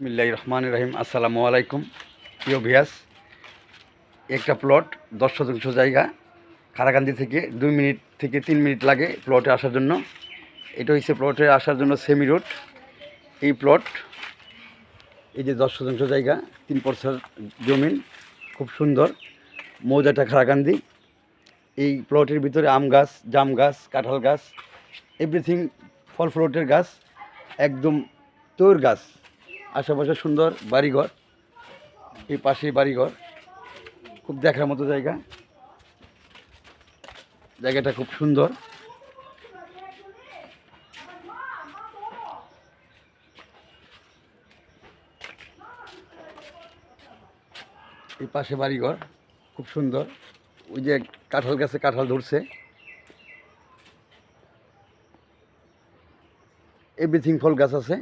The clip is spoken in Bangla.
বিসমিল্লাহ রহমান রহিম। আসসালামু আলাইকুম। প্রিয় ভিয়াস একটা প্লট দশ শতাংশ জায়গা খারাকান্দি থেকে দুই মিনিট থেকে তিন মিনিট লাগে প্লটে আসার জন্য। এটা হচ্ছে প্লটে আসার জন্য সেমি রোড। এই প্লট, এই যে দশ শতাংশ জায়গা, তিন পরসার জমিন, খুব সুন্দর, মৌজাটা খারাকান্দি এই প্লটের ভিতরে আম গাছ, জাম গাছ, কাঁঠাল গাছ এভরিথিং ফল ফ্রুটের গাছ, একদম তৈর গাছ। আশেপাশে সুন্দর বাড়িঘর, এই পাশেই বাড়িঘর, খুব দেখার মতো জায়গা। জায়গাটা খুব সুন্দর। এই পাশে বাড়িঘর, খুব সুন্দর। ওই যে কাঁঠাল গাছে কাঁঠাল ধরছে। এভরিথিং ফল গাছ আছে।